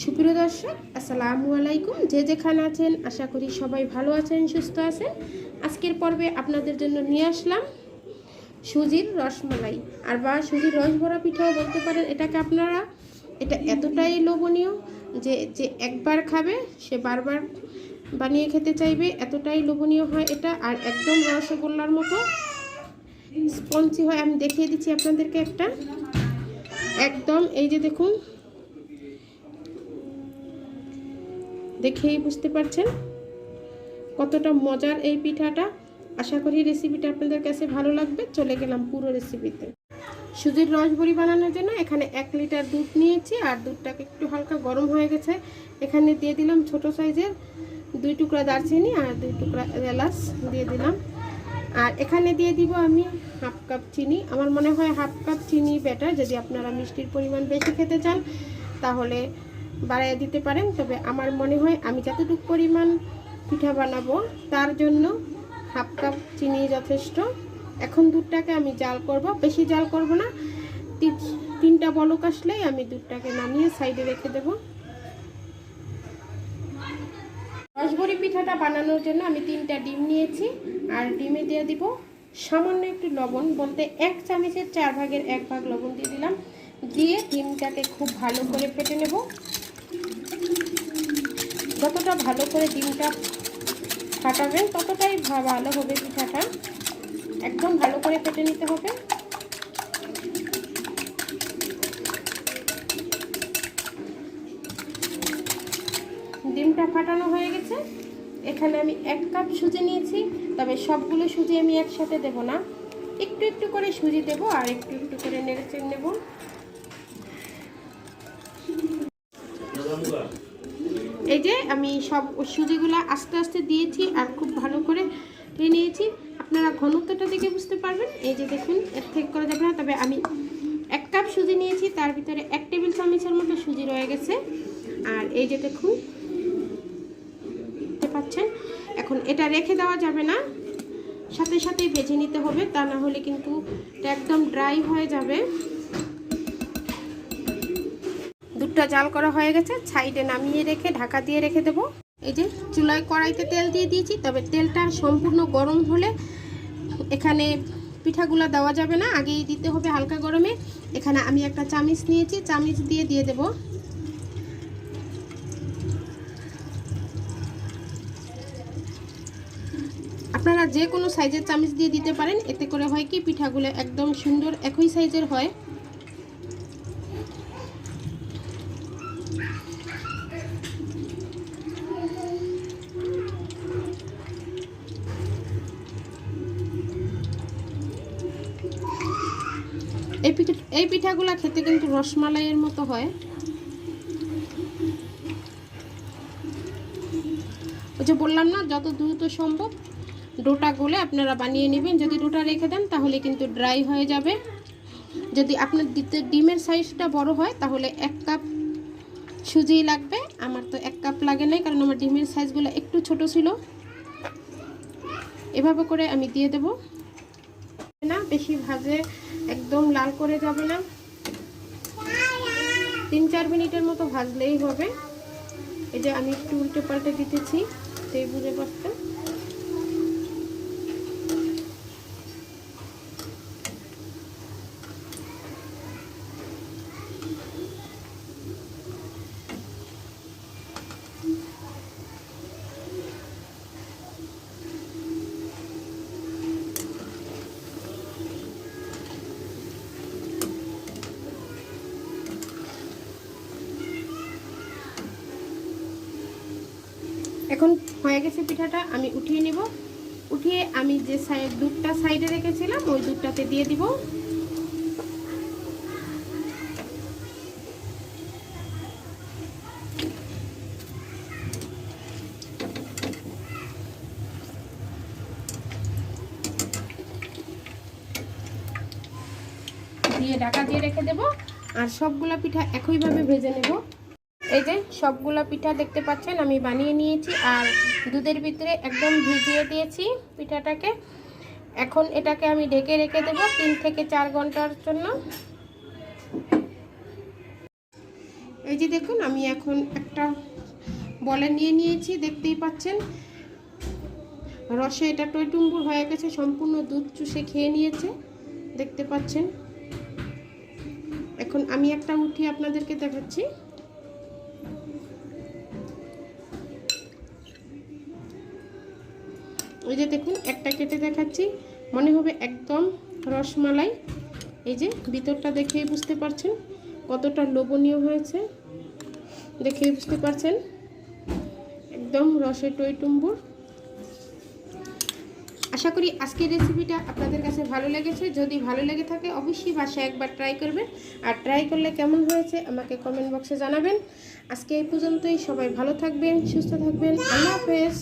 সুপ্রিয় দর্শক, আসসালামু আলাইকুম। যে যেখানে আছেন, আশা করি সবাই ভালো আছেন, সুস্থ আছেন। আজকের পর্বে আপনাদের জন্য নিয়ে আসলাম সুজির রসমালাই। আর বা সুজির রস ভরা পিঠাও বলতে পারেন, এটাকে আপনারা, এটা এতটাই লোভনীয় যে যে একবার খাবে, সে বারবার বানিয়ে খেতে চাইবে, এতটাই লোভনীয় হয় এটা। আর একদম রসগোল্লার মতো স্পঞ্জি হয়, আমি দেখিয়ে দিচ্ছি আপনাদেরকে একটা। একদম, এই যে দেখুন দেখেই বুঝতে পারছেন কতটা মজার এই পিঠাটা। আশা করি রেসিপিটা আপনাদের কাছে ভালো লাগবে। চলে গেলাম পুরো রেসিপিতে সুজির রসবড়ি বানানোর জন্য এখানে এক লিটার দুধ নিয়েছি আর দুধটাকে একটু হালকা গরম হয়ে গেছে। এখানে দিয়ে দিলাম ছোট সাইজের দুই টুকরা দারচিনি আর দুই টুকরা এলাচ দিয়ে দিলাম। আর এখানে দিয়ে দিব আমি হাফ কাপ চিনি। আমার মনে হয় হাফ কাপ চিনি বেটার। যদি আপনারা মিষ্টির পরিমাণ বেশি খেতে চান, তাহলে বাড়াইয়ে দিতে পারেন, তবে আমার মনে হয় আমি যতটুকু পরিমাণ পিঠা বানাবো, তার জন্য হাফ কাপ চিনি যথেষ্ট। এখন দুধটাকে আমি জাল করব। বেশি জাল করব না তিনটা বলক আসলেই আমি দুধটাকে নামিয়ে সাইডে রেখে দেব। রসবড়ি পিঠাটা বানানোর জন্য আমি তিনটা ডিম নিয়েছি, আর ডিমে দিয়ে দিব সামান্য একটু লবণ, বলতে এক চামচের চার ভাগের এক ভাগ লবণ দিয়ে দিলাম। দিয়ে ডিমটাকে খুব ভালো করে ফেটে নেব। যতটা ভালো করে ডিমটা ফাটাবেন ততটাই ভালো হবে পিঠাটা। একদম ভালো করে ফেটে নিতে হবে। ডিমটা ফাটানো হয়ে গেছে। এখানে আমি এক কাপ সুজি নিয়েছি, তবে সবগুলো সুজি আমি একসাথে দেব না। একটু একটু করে সুজি দেব আর একটু একটু করে নেড়েচেড়ে নেব। এই যে আমি সব সুজিগুলো আস্তে আস্তে দিয়েছি আর খুব ভালো করে নিয়ে নিয়েছি। আপনারা ঘনত্বটা দেখে বুঝতে পারবেন। এই যে দেখুন, এর থেকে করা যাবে না। তবে আমি এক কাপ সুজি নিয়েছি। তার ভিতরে এক টেবিল চামচের মতো সুজি রয়ে গেছে। আর এই যে দেখুন, দেখতে পাচ্ছেন? এখন এটা রেখে দেওয়া যাবে না। সাথে সাথেই ভেজে নিতে হবে। তা না হলে কিন্তু একদম ড্রাই হয়ে যাবে। দুধটা জাল করা হয়ে গেছে, সাইডে নামিয়ে রেখে ঢাকা দিয়ে রেখে দেব। এই যে চুলায় কড়াইতে তেল দিয়ে দিয়েছি, তবে তেলটা সম্পূর্ণ গরম হলে এখানে পিঠাগুলো দেওয়া যাবে না, আগেই দিতে হবে হালকা গরমে। এখানে আমি একটা চামিচ নিয়েছি, চামিচ দিয়ে দিয়ে দেব। আপনারা যে কোনো সাইজের চামিচ দিয়ে দিতে পারেন, এতে করে হয় কি, পিঠাগুলো একদম সুন্দর একই সাইজের হয়। এই পিঠা এই পিঠাগুলা খেতে কিন্তু রসমালাইয়ের মতো হয়। ওই যে বললাম না, যত দ্রুত সম্ভব ডোটা গলে আপনারা বানিয়ে নেবেন। যদি ডোটা রেখে দেন, তাহলে কিন্তু ড্রাই হয়ে যাবে। যদি আপনার ডিমের সাইজটা বড় হয়, তাহলে এক কাপ সুজি লাগবে। আমার তো এক কাপ লাগে নাই, কারণ আমার ডিমের সাইজগুলো একটু ছোট ছিল। এভাবে করে আমি দিয়ে দেব। না, বেশি ভাজে একদম লাল করে যাবে না। তিন চার মিনিটের মতো ভাজলেই হবে। এই যে আমি একটু উল্টে পাল্টে দিতেছি সেই বুঝে পারতেন এখন হয়ে গেছে পিঠাটা, আমি উঠিয়ে নিব। উঠিয়ে আমি যে সাইড দুধটা সাইডে রেখেছিলাম, ওই দুধটাতে দিয়ে দিব। দিয়ে ঢাকা দিয়ে রেখে দেব। আর সবগুলা পিঠা একইভাবে ভেজে নেব। এই যে সবগুলো পিঠা দেখতে পাচ্ছেন, আমি বানিয়ে নিয়েছি আর দুধের ভিতরে একদম ভিজিয়ে দিয়েছি পিঠাটাকে। এখন এটাকে আমি ঢেকে রেখে দেব তিন থেকে চার ঘণ্টার জন্য। এই যে দেখুন, আমি এখন একটা বলে নিয়ে নিয়েছি, দেখতেই পাচ্ছেন। রসে এটা টইটুম্বুর হয়ে গেছে, সম্পূর্ণ দুধ চুষে খেয়ে নিয়েছে, দেখতে পাচ্ছেন। এখন আমি একটা উঠিয়ে আপনাদেরকে দেখাচ্ছি। এই যে দেখুন, একটা কেটে দেখাচ্ছি। মনে হবে একদম রসমালাই। এই যে ভিতরটা দেখেই বুঝতে পারছেন কতটা লোভনীয় হয়েছে। দেখেই বুঝতে পারছেন? একদম রসে টইটুম্বুর আশা করি আজকের রেসিপিটা আপনাদের কাছে ভালো লেগেছে। যদি ভালো লেগে থাকে, অবশ্যই বাসায় একবার ট্রাই করবেন। আর ট্রাই করলে কেমন হয়েছে আমাকে কমেন্ট বক্সে জানাবেন। আজকে এই পর্যন্তই। সবাই ভালো থাকবেন, সুস্থ থাকবেন। আল্লাহ হাফেজ।